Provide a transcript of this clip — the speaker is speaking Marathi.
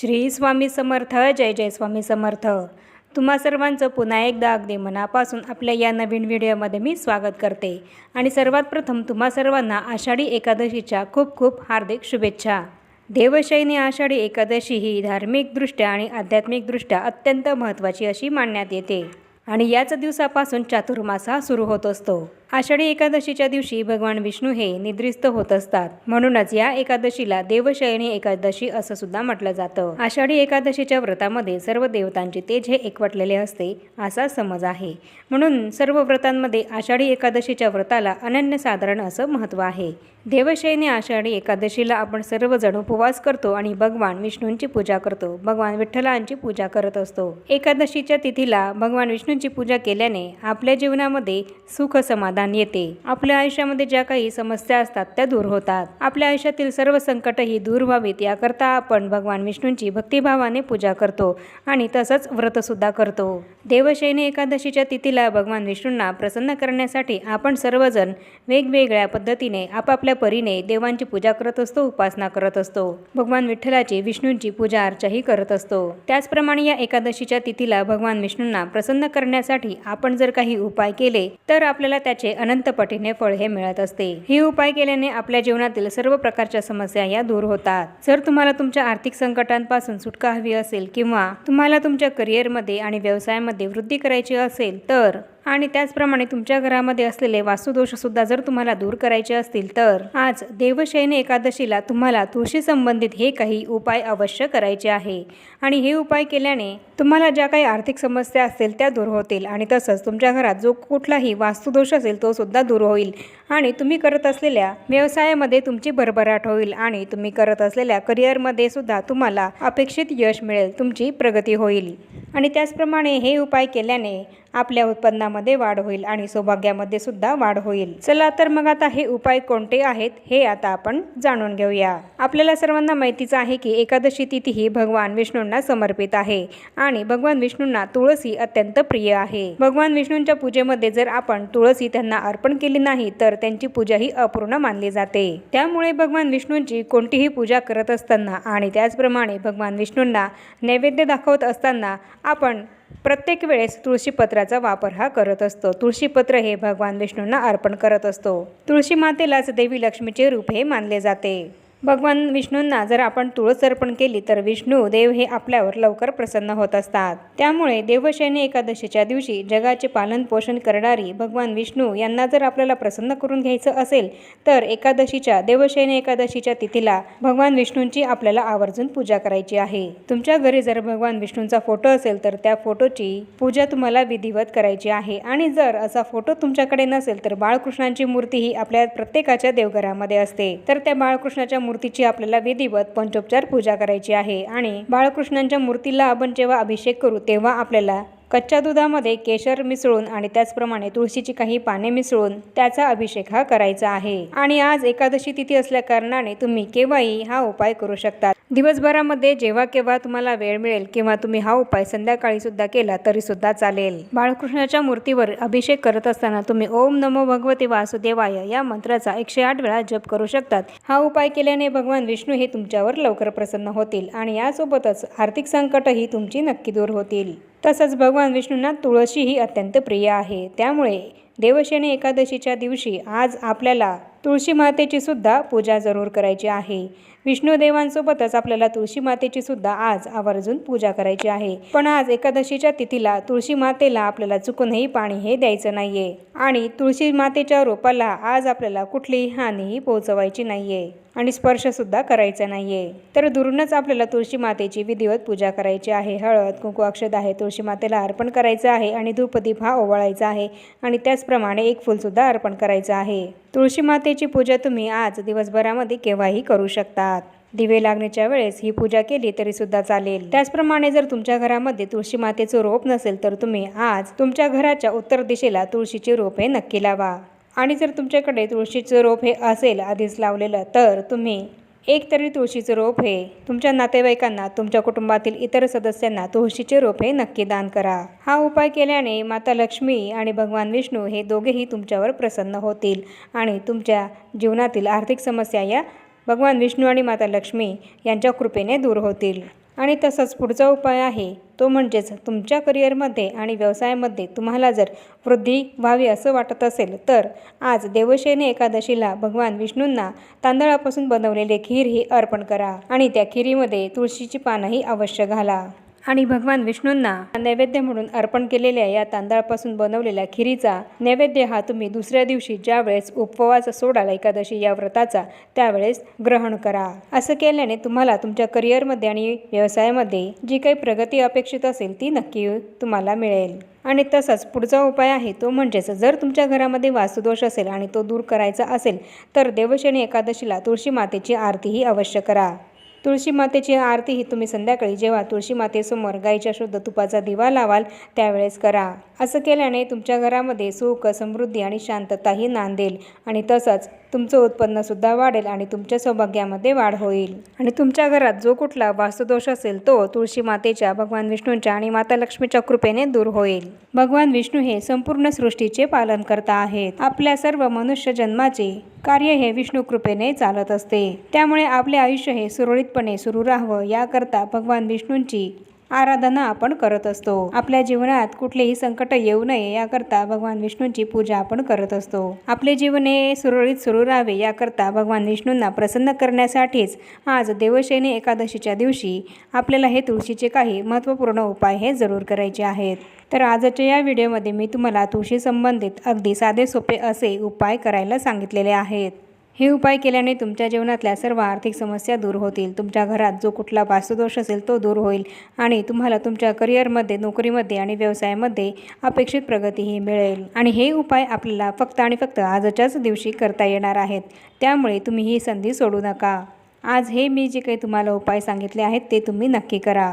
श्री स्वामी समर्थ जय जय स्वामी समर्थ. तुम्हा सर्वांचं पुन्हा एकदा अगदी मनापासून आपल्या या नवीन व्हिडिओमध्ये मी स्वागत करते. आणि सर्वात प्रथम तुम्हा सर्वांना आषाढी एकादशीच्या खूप खूप हार्दिक शुभेच्छा. देवशयनी आषाढी एकादशी ही धार्मिकदृष्ट्या आणि आध्यात्मिकदृष्ट्या अत्यंत महत्त्वाची अशी मानण्यात येते. आणि याच दिवसापासून चातुर्मासा सुरू होत असतो. आषाढी एकादशीच्या दिवशी भगवान विष्णू हे निद्रिस्त होत असतात. म्हणूनच या एकादशीला देवशयनी एकादशी असं सुद्धा म्हटलं जातं. आषाढी एकादशीच्या व्रतामध्ये सर्व देवतांचे तेज हे एकवटलेले असते असा समज आहे. म्हणून सर्व व्रतांमध्ये आषाढी एकादशीच्या व्रताला अनन्यसाधारण असं महत्त्व आहे. देवशयनी आषाढी एकादशीला आपण सर्वजण उपवास करतो आणि भगवान विष्णूंची पूजा करतो. भगवान विठ्ठलांची पूजा करत असतो. एकादशीच्या तिथीला भगवान विष्णूंची पूजा केल्याने आपल्या जीवनामध्ये सुख समाधान येते. आपल्या आयुष्यामध्ये ज्या काही समस्या असतात त्या दूर होतात. आपल्या आयुष्यातील सर्व संकटही दूर व्हावीत याकरता आपण भगवान विष्णूंची भक्तिभावाने पूजा करतो आणि तसंच व्रतसुद्धा करतो. देवशयनी एकादशीच्या तिथीला भगवान विष्णूंना प्रसन्न करण्यासाठी आपण सर्वजण वेगवेगळ्या पद्धतीने आपापल्या परीने देवांची पूजा करत असतो उपासना करत असतो. भगवान विठ्ठलाची विष्णूंची पूजा अर्चाही करत असतो. त्याचप्रमाणे या एकादशीच्या तिथीला भगवान विष्णूंना प्रसन्न करण्यासाठी आपण जर काही उपाय केले तर आपल्याला त्याचे अनंत पटीने फळ हे मिळत असते. हे उपाय केल्याने आपल्या जीवनातील सर्व प्रकारच्या समस्या या दूर होतात. जर तुम्हाला तुमच्या आर्थिक संकटांपासून सुटका हवी असेल किंवा तुम्हाला तुमच्या करिअरमध्ये आणि व्यवसायामध्ये वृद्धी करायची असेल तर आणि त्याचप्रमाणे तुमच्या घरामध्ये असलेले वास्तुदोषसुद्धा जर तुम्हाला दूर करायचे असतील तर आज देवशयने एकादशीला तुम्हाला तुळशी संबंधित हे काही उपाय अवश्य करायचे आहे. आणि हे उपाय केल्याने तुम्हाला ज्या काही आर्थिक समस्या असतील त्या दूर होतील आणि तसंच तुमच्या घरात जो कुठलाही वास्तुदोष असेल तो सुद्धा दूर होईल. आणि तुम्ही करत असलेल्या व्यवसायामध्ये तुमची भरभराट होईल आणि तुम्ही करत असलेल्या करिअरमध्ये सुद्धा तुम्हाला अपेक्षित यश मिळेल तुमची प्रगती होईल. आणि त्याचप्रमाणे हे उपाय केल्याने आपल्या उत्पन्नामध्ये वाढ होईल आणि सौभाग्यामध्ये सुद्धा वाढ होईल. चला तर मग आता हे उपाय कोणते आहेत हे आता आपण जाणून घेऊया. आपल्याला सर्वांना माहितीच आहे की एकादशी तिथी ही भगवान विष्णूंना समर्पित आहे आणि भगवान विष्णूंना तुळसी अत्यंत प्रिय आहे. भगवान विष्णूंच्या पूजेमध्ये जर आपण तुळसी त्यांना अर्पण केली नाही तर त्यांची पूजा ही अपूर्ण मानली जाते. त्यामुळे भगवान विष्णूंची कोणतीही पूजा करत असताना आणि त्याचप्रमाणे भगवान विष्णूंना नैवेद्य दाखवत असताना आपण प्रत्येक वेळेस तुळशीपत्राचा वापर हा करत असतो. तुळशीपत्र हे भगवान विष्णूंना अर्पण करत असतो. तुळशी मातेलाच देवी लक्ष्मीचे रूप हे मानले जाते. भगवान विष्णूंना जर आपण तुळस अर्पण केली तर विष्णू देव हे आपल्यावर लवकर प्रसन्न होत असतात. त्यामुळे देवशयनी एकादशीच्या दिवशी जगाचे पालन पोषण करणारी भगवान विष्णू यांना जर आपल्याला प्रसन्न करून घ्यायचं असेल तर एकादशीच्या देवशयनी एकादशीच्या तिथीला भगवान विष्णूंची आपल्याला आवर्जून पूजा करायची आहे. तुमच्या घरी जर भगवान विष्णूंचा फोटो असेल तर त्या फोटोची पूजा तुम्हाला विधिवत करायची आहे. आणि जर असा फोटो तुमच्याकडे नसेल तर बाळकृष्णांची मूर्ती ही आपल्या प्रत्येकाच्या देवघरामध्ये असते. तर त्या बाळकृष्णाच्या मूर्तीची आपल्याला विधिवत पंचोपचार पूजा करायची आहे. आणि बाळकृष्णांच्या मूर्तीला आपण जेव्हा अभिषेक करू तेव्हा आपल्याला कच्च्या दुधामध्ये केशर मिसळून आणि त्याचप्रमाणे तुळशीची काही पाने मिसळून त्याचा अभिषेक हा करायचा आहे. आणि आज एकादशी तिथी असल्या कारणाने तुम्ही केव्हाही हा उपाय करू शकता. दिवसभरामध्ये जेव्हा केव्हा तुम्हाला वेळ मिळेल किंवा तुम्ही हा उपाय संध्याकाळी सुद्धा केला तरी सुद्धा चालेल. बाळकृष्णाच्या मूर्तीवर अभिषेक करत असताना तुम्ही ओम नमो भगवते वासुदेवाय या मंत्राचा एकशे आठ वेळा जप करू शकतात. हा उपाय केल्याने भगवान विष्णू हे तुमच्यावर लवकर प्रसन्न होतील आणि यासोबतच आर्थिक संकटही तुमची नक्की दूर होतील. तसंच भगवान विष्णूंना तुळशी ही अत्यंत प्रिय आहे. त्यामुळे देवशयनी एकादशीच्या दिवशी आज आपल्याला तुळशी मातेची सुद्धा पूजा जरूर करायची आहे. विष्णूदेवांसोबतच आपल्याला तुळशी मातेची सुद्धा आज आवर्जून पूजा करायची आहे. पण आज एकादशीच्या तिथीला तुळशी मातेला आपल्याला चुकूनही पाणी हे द्यायचं नाहीये आणि तुळशी मातेच्या रोपाला आज आपल्याला कुठलीही हानीही पोहोचवायची नाहीये. आणि स्पर्शसुद्धा करायचा आहे तर दुरूनच आपल्याला तुळशी मातेची विधिवत पूजा करायची आहे. हळद कुंकू अक्षद आहे. तुळशी मातेला अर्पण करायचं आहे आणि धूपदीप हा ओवाळायचा आहे आणि त्याचप्रमाणे एक फुलसुद्धा अर्पण करायचं आहे. तुळशी मातेची पूजा तुम्ही आज दिवसभरामध्ये केव्हाही करू शकतात. दिवे लागण्याच्या वेळेस ही पूजा केली तरी सुद्धा चालेल. त्याचप्रमाणे जर तुमच्या घरामध्ये तुळशी मातेचं रोप नसेल तर तुम्ही आज तुमच्या घराच्या उत्तर दिशेला तुळशीचे रोप हे नक्की लावा. आणि जर तुमच्याकडे तुळशीचं रोप हे असेल आधीच लावलेलं तर तुम्ही एक तरी तुळशीचं रोप हे तुमच्या नातेवाईकांना तुमच्या कुटुंबातील इतर सदस्यांना तुळशीचे रोप हे नक्की दान करा. हा उपाय केल्याने माता लक्ष्मी आणि भगवान विष्णू हे दोघेही तुमच्यावर प्रसन्न होतील आणि तुमच्या जीवनातील आर्थिक समस्या या भगवान विष्णू आणि माता लक्ष्मी यांच्या कृपेने दूर होतील. आणि तसंच पुढचा उपाय आहे तो म्हणजेच तुमच्या करिअरमध्ये आणि व्यवसायामध्ये तुम्हाला जर वृद्धी व्हावी असं वाटत असेल तर आज देवशयनी एकादशीला भगवान विष्णूंना तांदळापासून बनवलेले खीर ही अर्पण करा आणि त्या खिरीमध्ये तुळशीची पानंही अवश्य घाला. आणि भगवान विष्णूंना नैवेद्य म्हणून अर्पण केलेल्या या तांदळापासून बनवलेल्या खिरीचा नैवेद्य हा तुम्ही दुसऱ्या दिवशी ज्या वेळेस उपवास सोडाल एकादशी या व्रताचा त्यावेळेस ग्रहण करा. असं केल्याने तुम्हाला तुमच्या करिअरमध्ये आणि व्यवसायामध्ये जी काही प्रगती अपेक्षित असेल ती नक्की तुम्हाला मिळेल. आणि तसाच पुढचा उपाय आहे तो म्हणजेच जर तुमच्या घरामध्ये वास्तुदोष असेल आणि तो दूर करायचा असेल तर देवशनी एकादशीला तुळशी मातेची आरतीही अवश्य करा. तुळशी मातेची आरती ही तुम्ही संध्याकाळी जेव्हा तुळशी मातेसमोर गाईच्या शुद्ध तुपाचा दिवा लावाल त्यावेळेस करा. असं केल्याने तुमच्या घरामध्ये सुख समृद्धी आणि शांतताही नांदेल आणि तसंच तुमचं उत्पन्नसुद्धा वाढेल आणि तुमच्या सौभाग्यामध्ये वाढ होईल. आणि तुमच्या घरात जो कुठला वास्तुदोष असेल तो तुळशी मातेच्या भगवान विष्णूंच्या आणि माता लक्ष्मीच्या कृपेने दूर होईल. भगवान विष्णू हे संपूर्ण सृष्टीचे पालन करता आहेत. आपल्या सर्व मनुष्य जन्माचे कार्य हे विष्णू कृपेने चालत असते. त्यामुळे आपले आयुष्य हे सुरळीतपणे सुरू राहावं याकरता भगवान विष्णूंची आराधना आपण करत असतो. आपल्या जीवनात कुठलेही संकट येऊ नये याकरता भगवान विष्णूंची पूजा आपण करत असतो. आपले जीवन हे सुरळीत सुरू राहावे याकरता भगवान विष्णूंना प्रसन्न करण्यासाठीच आज देवशयनी एकादशीच्या दिवशी आपल्याला हे तुळशीचे काही महत्त्वपूर्ण उपाय हे जरूर करायचे आहेत. तर आजच्या या व्हिडिओमध्ये मी तुम्हाला तुळशी संबंधित अगदी साधे सोपे असे उपाय करायला सांगितलेले आहेत. हे उपाय केल्याने तुमच्या जीवनातल्या सर्व आर्थिक समस्या दूर होतील. तुमच्या घरात जो कुठला वास्तुदोष असेल तो दूर होईल आणि तुम्हाला तुमच्या करिअरमध्ये नोकरीमध्ये आणि व्यवसायामध्ये अपेक्षित प्रगतीही मिळेल. आणि हे उपाय आपल्याला फक्त आणि फक्त आजच्याच दिवशी करता येणार आहेत. त्यामुळे तुम्ही ही संधी सोडू नका. आज हे मी जे काही तुम्हाला उपाय सांगितले आहेत ते तुम्ही नक्की करा.